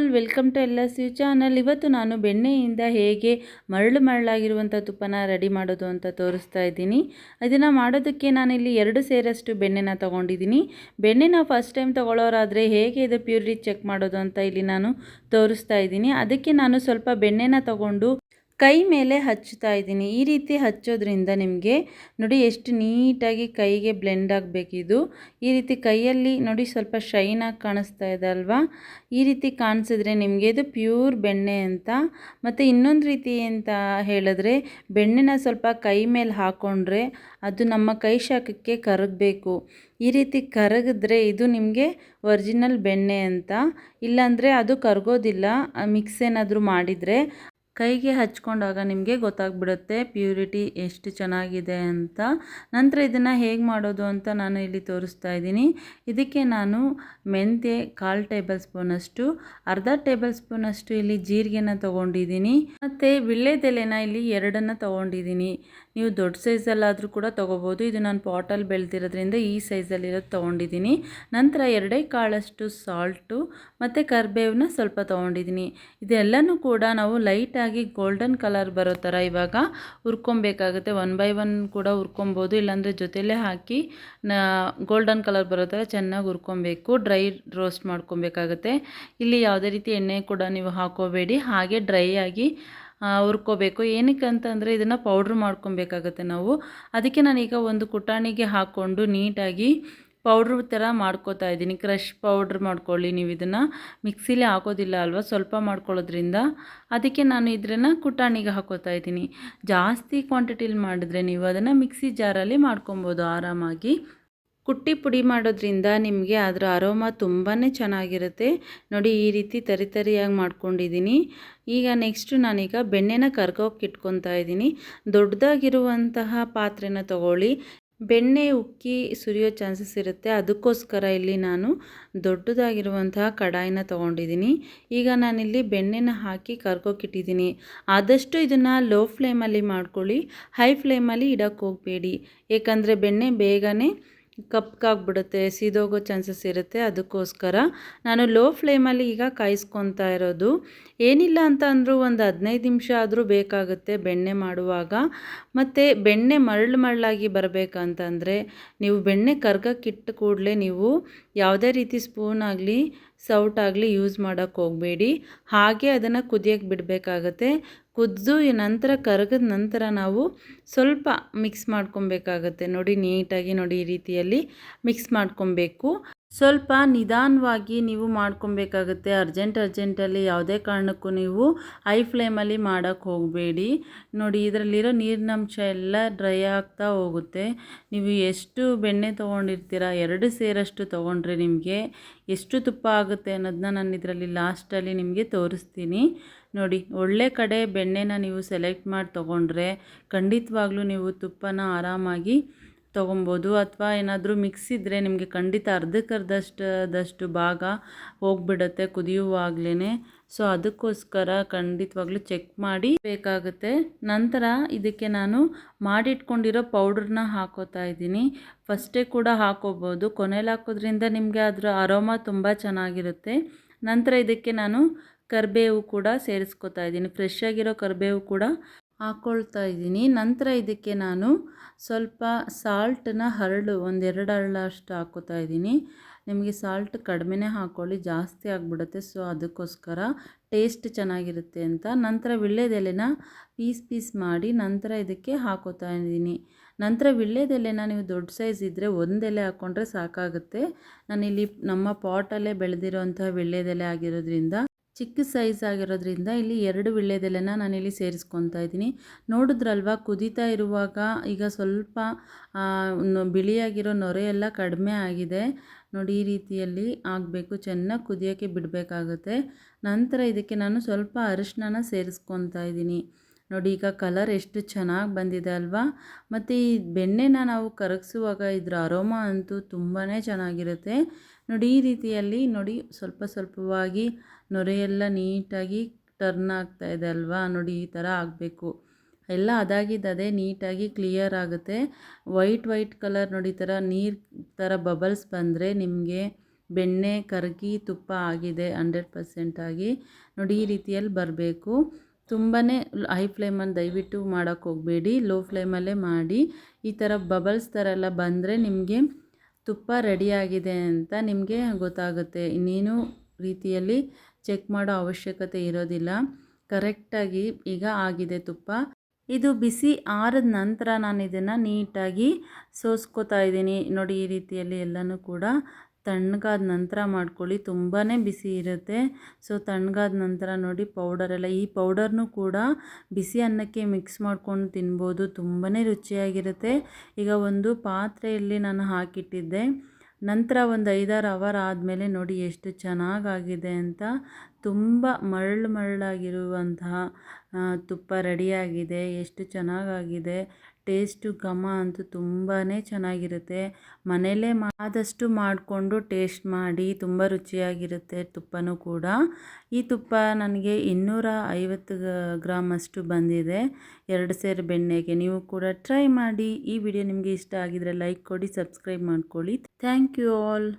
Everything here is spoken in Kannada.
ಆಲ್ ವೆಲ್ಕಮ್ ಟು ಎಲ್ಲ ಚಾನಲ್. ಇವತ್ತು ನಾನು ಬೆಣ್ಣೆಯಿಂದ ಹೇಗೆ ಮರಳು ಮರಳಾಗಿರುವಂಥ ತುಪ್ಪನ ರೆಡಿ ಮಾಡೋದು ಅಂತ ತೋರಿಸ್ತಾ ಇದ್ದೀನಿ. ಅದನ್ನು ಮಾಡೋದಕ್ಕೆ ನಾನಿಲ್ಲಿ ಎರಡು ಸೇರಷ್ಟು ಬೆಣ್ಣೆನ ತೊಗೊಂಡಿದ್ದೀನಿ. ಬೆಣ್ಣೆನ ಫಸ್ಟ್ ಟೈಮ್ ತೊಗೊಳ್ಳೋರಾದರೆ ಹೇಗೆ ಇದು ಪ್ಯೂರಿಟಿ ಚೆಕ್ ಮಾಡೋದು ಅಂತ ಇಲ್ಲಿ ನಾನು ತೋರಿಸ್ತಾ ಇದ್ದೀನಿ. ಅದಕ್ಕೆ ನಾನು ಸ್ವಲ್ಪ ಬೆಣ್ಣೆನ ತಗೊಂಡು ಕೈ ಮೇಲೆ ಹಚ್ಚುತ್ತಾ ಇದ್ದೀನಿ. ಈ ರೀತಿ ಹಚ್ಚೋದ್ರಿಂದ ನಿಮಗೆ ನೋಡಿ ಎಷ್ಟು ನೀಟಾಗಿ ಕೈಗೆ ಬ್ಲೆಂಡ್ ಆಗಬೇಕಿದು ಈ ರೀತಿ ಕೈಯಲ್ಲಿ ನೋಡಿ ಸ್ವಲ್ಪ ಶೈನಾಗಿ ಕಾಣಿಸ್ತಾ ಇದೆ ಅಲ್ವಾ? ಈ ರೀತಿ ಕಾಣಿಸಿದ್ರೆ ನಿಮಗೆ ಇದು ಪ್ಯೂರ್ ಬೆಣ್ಣೆ ಅಂತ. ಮತ್ತು ಇನ್ನೊಂದು ರೀತಿ ಅಂತ ಹೇಳಿದ್ರೆ ಬೆಣ್ಣೆನ ಸ್ವಲ್ಪ ಕೈ ಮೇಲೆ ಹಾಕ್ಕೊಂಡ್ರೆ ಅದು ನಮ್ಮ ಕೈ ಶಾಖಕ್ಕೆ ಕರಗಬೇಕು. ಈ ರೀತಿ ಕರಗಿದ್ರೆ ಇದು ನಿಮಗೆ ಒರಿಜಿನಲ್ ಬೆಣ್ಣೆ ಅಂತ. ಇಲ್ಲಾಂದರೆ ಅದು ಕರಗೋದಿಲ್ಲ. ಮಿಕ್ಸ್ ಏನಾದರೂ ಮಾಡಿದರೆ ಕೈಗೆ ಹಚ್ಕೊಂಡಾಗ ನಿಮಗೆ ಗೊತ್ತಾಗ್ಬಿಡುತ್ತೆ ಪ್ಯೂರಿಟಿ ಎಷ್ಟು ಚೆನ್ನಾಗಿದೆ ಅಂತ. ನಂತರ ಇದನ್ನು ಹೇಗೆ ಮಾಡೋದು ಅಂತ ನಾನು ಇಲ್ಲಿ ತೋರಿಸ್ತಾ ಇದ್ದೀನಿ. ಇದಕ್ಕೆ ನಾನು ಮೆಂತ್ಯ ಕಾಲು ಟೇಬಲ್ ಸ್ಪೂನಷ್ಟು, ಅರ್ಧ ಟೇಬಲ್ ಸ್ಪೂನಷ್ಟು ಇಲ್ಲಿ ಜೀರಿಗೆನ ತೊಗೊಂಡಿದ್ದೀನಿ. ಮತ್ತು ವಿಳ್ಳೆದೆಲೆನ ಇಲ್ಲಿ ಎರಡನ್ನು ತೊಗೊಂಡಿದ್ದೀನಿ. ನೀವು ದೊಡ್ಡ ಸೈಜಲ್ಲಾದರೂ ಕೂಡ ತೊಗೋಬೋದು. ಇದು ನಾನು ಪಾಟಲ್ಲಿ ಬೆಳೆದಿರೋದ್ರಿಂದ ಈ ಸೈಜಲ್ಲಿರೋದು ತೊಗೊಂಡಿದ್ದೀನಿ. ನಂತರ ಎರಡೇ ಕಾಳಷ್ಟು ಸಾಲ್ಟು ಮತ್ತು ಕರಿಬೇವನ್ನ ಸ್ವಲ್ಪ ತೊಗೊಂಡಿದ್ದೀನಿ. ಇದೆಲ್ಲನೂ ಕೂಡ ನಾವು ಲೈಟಾಗಿ ಗೋಲ್ಡನ್ ಕಲರ್ ಬರೋ ಥರ ಇವಾಗ ಹುರ್ಕೊಬೇಕಾಗುತ್ತೆ. ಒನ್ ಬೈ ಒನ್ ಕೂಡ ಹುರ್ಕೊಬೋದು. ಇಲ್ಲಾಂದರೆ ಜೊತೆಲೇ ಹಾಕಿ ಗೋಲ್ಡನ್ ಕಲರ್ ಬರೋ ಥರ ಚೆನ್ನಾಗಿ ಹುರ್ಕೊಬೇಕು. Dry roast ಮಾಡ್ಕೊಬೇಕಾಗುತ್ತೆ. ಇಲ್ಲಿ ಯಾವುದೇ ರೀತಿ ಎಣ್ಣೆ ಕೂಡ ನೀವು ಹಾಕೋಬೇಡಿ. ಹಾಗೆ ಡ್ರೈ ಆಗಿ ಹುರ್ಕೋಬೇಕು. ಏನಕ್ಕೆ ಅಂತಂದರೆ ಇದನ್ನು ಪೌಡ್ರ್ ಮಾಡ್ಕೊಬೇಕಾಗುತ್ತೆ ನಾವು. ಅದಕ್ಕೆ ನಾನೀಗ ಒಂದು ಕುಟಾಣಿಗೆ ಹಾಕ್ಕೊಂಡು ನೀಟಾಗಿ ಪೌಡ್ರ್ ಥರ ಮಾಡ್ಕೋತಾ ಇದ್ದೀನಿ. ಕ್ರಷ್ ಪೌಡ್ರ್ ಮಾಡ್ಕೊಳ್ಳಿ ನೀವು ಇದನ್ನು. ಮಿಕ್ಸಿಲಿ ಹಾಕೋದಿಲ್ಲ ಅಲ್ವಾ? ಸ್ವಲ್ಪ ಮಾಡ್ಕೊಳ್ಳೋದ್ರಿಂದ. ಅದಕ್ಕೆ ನಾನು ಇದನ್ನು ಕುಟಾಣಿಗೆ ಹಾಕೋತಾ ಇದ್ದೀನಿ. ಜಾಸ್ತಿ ಕ್ವಾಂಟಿಟಿಲಿ ಮಾಡಿದ್ರೆ ನೀವು ಅದನ್ನು ಮಿಕ್ಸಿ ಜಾರಲ್ಲಿ ಮಾಡ್ಕೊಬೋದು ಆರಾಮಾಗಿ. ಕುಟ್ಟಿ ಪುಡಿ ಮಾಡೋದ್ರಿಂದ ನಿಮಗೆ ಅದರ ಅರೋಮ ತುಂಬಾ ಚೆನ್ನಾಗಿರುತ್ತೆ. ನೋಡಿ ಈ ರೀತಿ ತರಿತರಿಯಾಗಿ ಮಾಡ್ಕೊಂಡಿದ್ದೀನಿ. ಈಗ ನೆಕ್ಸ್ಟು ನಾನೀಗ ಬೆಣ್ಣೆನ ಕರ್ಗೋಕೆ ಇಟ್ಕೊತಾ ಇದ್ದೀನಿ. ದೊಡ್ಡದಾಗಿರುವಂತಹ ಪಾತ್ರೆನ ತಗೊಳ್ಳಿ. ಬೆಣ್ಣೆ ಉಕ್ಕಿ ಸುರಿಯೋ ಚಾನ್ಸಸ್ ಇರುತ್ತೆ. ಅದಕ್ಕೋಸ್ಕರ ಇಲ್ಲಿ ನಾನು ದೊಡ್ಡದಾಗಿರುವಂತಹ ಕಡಾಯಿನ ತೊಗೊಂಡಿದ್ದೀನಿ. ಈಗ ನಾನಿಲ್ಲಿ ಬೆಣ್ಣೆನ ಹಾಕಿ ಕರ್ಕೋಕಿಟ್ಟಿದ್ದೀನಿ. ಆದಷ್ಟು ಇದನ್ನು ಲೋ ಫ್ಲೇಮಲ್ಲಿ ಮಾಡ್ಕೊಳ್ಳಿ. ಹೈ ಫ್ಲೇಮಲ್ಲಿ ಇಡೋಕ್ಕೆ ಹೋಗಬೇಡಿ. ಏಕೆಂದರೆ ಬೆಣ್ಣೆ ಬೇಗನೆ ಕಪ್ಪಾಗ್ಬಿಡುತ್ತೆ, ಸೀದೋಗೋ ಚಾನ್ಸಸ್ ಇರುತ್ತೆ. ಅದಕ್ಕೋಸ್ಕರ ನಾನು ಲೋ ಫ್ಲೇಮಲ್ಲಿ ಈಗ ಕಾಯಿಸ್ಕೊತಾ ಇರೋದು. ಏನಿಲ್ಲ ಅಂತ ಅಂದರೂ ಒಂದು ಹದಿನೈದು ನಿಮಿಷ ಆದರೂ ಬೇಕಾಗುತ್ತೆ ಬೆಣ್ಣೆ ಮಾಡುವಾಗ. ಮತ್ತು ಬೆಣ್ಣೆ ಮರಳು ಮರಳಾಗಿ ಬರಬೇಕಂತಂದರೆ ನೀವು ಬೆಣ್ಣೆ ಕರ್ಗಕ್ಕಿಟ್ಟ ಕೂಡಲೇ ನೀವು ಯಾವುದೇ ರೀತಿ ಸ್ಪೂನ್ ಆಗಲಿ ಸೌಟ್ ಆಗಲಿ ಯೂಸ್ ಮಾಡೋಕ್ಕೆ ಹೋಗಬೇಡಿ. ಹಾಗೆ ಅದನ್ನು ಕುದಿಯೋಕ್ಕೆ ಬಿಡಬೇಕಾಗತ್ತೆ. ಕುದ್ದು ನಂತರ ಕರಗಿದ ನಂತರ ನಾವು ಸ್ವಲ್ಪ ಮಿಕ್ಸ್ ಮಾಡ್ಕೊಬೇಕಾಗತ್ತೆ. ನೋಡಿ, ನೀಟಾಗಿ ನೋಡಿ ಈ ರೀತಿಯಲ್ಲಿ ಮಿಕ್ಸ್ ಮಾಡ್ಕೊಬೇಕು. ಸ್ವಲ್ಪ ನಿಧಾನವಾಗಿ ನೀವು ಮಾಡ್ಕೊಬೇಕಾಗುತ್ತೆ. ಅರ್ಜೆಂಟ್ ಅರ್ಜೆಂಟಲ್ಲಿ ಯಾವುದೇ ಕಾರಣಕ್ಕೂ ನೀವು ಐ ಫ್ಲೇಮಲ್ಲಿ ಮಾಡೋಕ್ಕೆ ಹೋಗಬೇಡಿ. ನೋಡಿ, ಇದರಲ್ಲಿರೋ ನೀರಿನಂಶ ಎಲ್ಲ ಡ್ರೈ ಆಗ್ತಾ ಹೋಗುತ್ತೆ. ನೀವು ಎಷ್ಟು ಬೆಣ್ಣೆ ತೊಗೊಂಡಿರ್ತೀರ? ಎರಡು ಸೇರಷ್ಟು ತೊಗೊಂಡ್ರೆ ನಿಮಗೆ ಎಷ್ಟು ತುಪ್ಪ ಆಗುತ್ತೆ ಅನ್ನೋದನ್ನ ನಾನು ಇದರಲ್ಲಿ ಲಾಸ್ಟಲ್ಲಿ ನಿಮಗೆ ತೋರಿಸ್ತೀನಿ. ನೋಡಿ, ಒಳ್ಳೆ ಕಡೆ ಬೆಣ್ಣೆನ ನೀವು ಸೆಲೆಕ್ಟ್ ಮಾಡಿ ತೊಗೊಂಡ್ರೆ ಖಂಡಿತವಾಗ್ಲೂ ನೀವು ತುಪ್ಪನ ಆರಾಮಾಗಿ ತೊಗೊಬೋದು. ಅಥವಾ ಏನಾದರೂ ಮಿಕ್ಸ್ ಇದ್ದರೆ ನಿಮಗೆ ಖಂಡಿತ ಅರ್ಧಕ್ಕರ್ಧಷ್ಟದಷ್ಟು ಭಾಗ ಹೋಗ್ಬಿಡುತ್ತೆ ಕುದಿಯುವಾಗಲೇ ಸೊ, ಅದಕ್ಕೋಸ್ಕರ ಖಂಡಿತವಾಗ್ಲೂ ಚೆಕ್ ಮಾಡಿ ಬೇಕಾಗುತ್ತೆ. ನಂತರ ಇದಕ್ಕೆ ನಾನು ಮಾಡಿಟ್ಕೊಂಡಿರೋ ಪೌಡ್ರನ್ನ ಹಾಕೋತಾ ಇದ್ದೀನಿ. ಫಸ್ಟೇ ಕೂಡ ಹಾಕೋಬೋದು. ಕೊನೆಯಲ್ಲಿ ಹಾಕೋದ್ರಿಂದ ನಿಮಗೆ ಅದರ ಅರೋಮ ತುಂಬ ಚೆನ್ನಾಗಿರುತ್ತೆ. ನಂತರ ಇದಕ್ಕೆ ನಾನು ಕರಿಬೇವು ಕೂಡ ಸೇರಿಸ್ಕೊತಾ ಇದ್ದೀನಿ. ಫ್ರೆಶ್ ಆಗಿರೋ ಕರಿಬೇವು ಕೂಡ ಹಾಕ್ಕೊಳ್ತಾ ಇದ್ದೀನಿ. ನಂತರ ಇದಕ್ಕೆ ನಾನು ಸ್ವಲ್ಪ ಸಾಲ್ಟನ್ನ ಹರಳು ಒಂದೆರಡು ಹರಳು ಅಷ್ಟು ಹಾಕ್ಕೋತಾ ಇದ್ದೀನಿ. ನಿಮಗೆ ಸಾಲ್ಟ್ ಕಡಿಮೆನೇ ಹಾಕ್ಕೊಳ್ಳಿ ಜಾಸ್ತಿ ಆಗಿಬಿಡುತ್ತೆ. ಸೊ ಅದಕ್ಕೋಸ್ಕರ ಟೇಸ್ಟ್ ಚೆನ್ನಾಗಿರುತ್ತೆ ಅಂತ. ನಂತರ ವಿಳ್ಳೆದೆಲೆನ ಪೀಸ್ ಪೀಸ್ ಮಾಡಿ ನಂತರ ಇದಕ್ಕೆ ಹಾಕೋತಾ ಇದ್ದೀನಿ. ನಂತರ ವಿಳ್ಳೆದೆಲೆನ ನೀವು ದೊಡ್ಡ ಸೈಜ್ ಇದ್ದರೆ ಒಂದೆಲೆ ಹಾಕ್ಕೊಂಡ್ರೆ ಸಾಕಾಗುತ್ತೆ. ನಾನಿಲ್ಲಿ ನಮ್ಮ ಪಾಟಲ್ಲೇ ಬೆಳೆದಿರೋಂಥ ವಿಳ್ಳೆದೆಲೆ ಆಗಿರೋದ್ರಿಂದ ಚಿಕ್ಕ ಸೈಜ್ ಆಗಿರೋದ್ರಿಂದ ಇಲ್ಲಿ ಎರಡು ವಿಳ್ಯದೆಲೆನ ನಾನಿಲ್ಲಿ ಸೇರಿಸ್ಕೊತಾ ಇದ್ದೀನಿ. ನೋಡಿದ್ರಲ್ವ, ಕುದೀತಾ ಇರುವಾಗ ಈಗ ಸ್ವಲ್ಪ ಬಿಳಿಯಾಗಿರೋ ನೊರೆ ಎಲ್ಲ ಕಡಿಮೆ ಆಗಿದೆ. ನೋಡಿ, ಈ ರೀತಿಯಲ್ಲಿ ಆಗಬೇಕು. ಚೆನ್ನಾಗಿ ಕುದಿಯೋಕ್ಕೆ ಬಿಡಬೇಕಾಗುತ್ತೆ. ನಂತರ ಇದಕ್ಕೆ ನಾನು ಸ್ವಲ್ಪ ಅರಿಶಿನ ಸೇರಿಸ್ಕೊತಾ ಇದ್ದೀನಿ. ನೋಡಿ, ಈಗ ಕಲರ್ ಎಷ್ಟು ಚೆನ್ನಾಗಿ ಬಂದಿದೆ ಅಲ್ವಾ? ಮತ್ತು ಈ ಬೆಣ್ಣೆನ ನಾವು ಕರಗಿಸುವಾಗ ಇದರ ಅರೋಮ ಅಂತೂ ತುಂಬಾ ಚೆನ್ನಾಗಿರುತ್ತೆ. ನೋಡಿ, ಈ ರೀತಿಯಲ್ಲಿ ನೋಡಿ, ಸ್ವಲ್ಪ ಸ್ವಲ್ಪವಾಗಿ ನೊರೆಯೆಲ್ಲ ನೀಟಾಗಿ ಟರ್ನ್ ಆಗ್ತಾ ಇದೆ ಅಲ್ವಾ? ನೋಡಿ, ಈ ಥರ ಆಗಬೇಕು. ಎಲ್ಲ ಅದಾಗಿದ್ದದೇ ನೀಟಾಗಿ ಕ್ಲಿಯರ್ ಆಗುತ್ತೆ. ವೈಟ್ ವೈಟ್ ಕಲರ್ ನೋಡಿ, ಈ ಥರ ನೀರು ಥರ ಬಬಲ್ಸ್ ಬಂದರೆ ನಿಮಗೆ ಬೆಣ್ಣೆ ಕರಗಿ ತುಪ್ಪ ಆಗಿದೆ ಹಂಡ್ರೆಡ್ ಪರ್ಸೆಂಟಾಗಿ ನೋಡಿ, ಈ ರೀತಿಯಲ್ಲಿ ಬರಬೇಕು. ತುಂಬಾ ಹೈ ಫ್ಲೇಮಲ್ಲಿ ದಯವಿಟ್ಟು ಮಾಡೋಕ್ಕೆ ಹೋಗಬೇಡಿ. ಲೋ ಫ್ಲೇಮಲ್ಲೇ ಮಾಡಿ. ಈ ಥರ ಬಬಲ್ಸ್ ಥರ ಎಲ್ಲ ಬಂದರೆ ನಿಮಗೆ ತುಪ್ಪ ರೆಡಿಯಾಗಿದೆ ಅಂತ ನಿಮಗೆ ಗೊತ್ತಾಗುತ್ತೆ. ಇನ್ನೇನು ರೀತಿಯಲ್ಲಿ ಚೆಕ್ ಮಾಡೋ ಅವಶ್ಯಕತೆ ಇರೋದಿಲ್ಲ. ಕರೆಕ್ಟಾಗಿ ಈಗ ಆಗಿದೆ ತುಪ್ಪ. ಇದು ಬಿಸಿ ಆರಿದ ನಂತರ ನಾನು ಇದನ್ನು ನೀಟಾಗಿ ಸೋಸ್ಕೋತಾ ಇದ್ದೀನಿ. ನೋಡಿ, ಈ ರೀತಿಯಲ್ಲಿ ಎಲ್ಲನೂ ಕೂಡ ತಣ್ಣಗಾದ ನಂತರ ಮಾಡ್ಕೊಳ್ಳಿ. ತುಂಬಾ ಬಿಸಿ ಇರುತ್ತೆ. ಸೊ, ತಣ್ಣಗಾದ ನಂತರ ನೋಡಿ ಪೌಡರೆಲ್ಲ ಈ ಪೌಡರ್ನೂ ಕೂಡ ಬಿಸಿ ಅನ್ನಕ್ಕೆ ಮಿಕ್ಸ್ ಮಾಡ್ಕೊಂಡು ತಿನ್ಬೋದು. ತುಂಬಾ ರುಚಿಯಾಗಿರುತ್ತೆ. ಈಗ ಒಂದು ಪಾತ್ರೆಯಲ್ಲಿ ನಾನು ಹಾಕಿಟ್ಟಿದ್ದೆ. ನಂತರ ಒಂದು ಐದಾರು ಅವರ್ ಆದಮೇಲೆ ನೋಡಿ ಎಷ್ಟು ಚೆನ್ನಾಗಾಗಿದೆ ಅಂತ. ತುಂಬ ಮರಳು ಮರಳಾಗಿರುವಂತಹ ತುಪ್ಪ ರೆಡಿಯಾಗಿದೆ. ಎಷ್ಟು ಚೆನ್ನಾಗಾಗಿದೆ. ಟೇಸ್ಟು ಘಮ ಅಂತೂ ತುಂಬಾ ಚೆನ್ನಾಗಿರುತ್ತೆ. ಮನೆಯಲ್ಲೇ ಆದಷ್ಟು ಮಾಡಿಕೊಂಡು ಟೇಸ್ಟ್ ಮಾಡಿ ತುಂಬ ರುಚಿಯಾಗಿರುತ್ತೆ ತುಪ್ಪನೂ ಕೂಡ. ಈ ತುಪ್ಪ ನನಗೆ ಇನ್ನೂರ ಐವತ್ತು ಗ್ರಾಮ್ ಅಷ್ಟು ಬಂದಿದೆ. ಎರಡು ಸೇರು ಬೆಣ್ಣೆಗೆ ನೀವು ಕೂಡ ಟ್ರೈ ಮಾಡಿ. ಈ ವಿಡಿಯೋ ನಿಮಗೆ ಇಷ್ಟ ಆಗಿದರೆ ಲೈಕ್ ಕೊಡಿ, ಸಬ್ಸ್ಕ್ರೈಬ್ ಮಾಡ್ಕೊಳ್ಳಿ. Thank you all.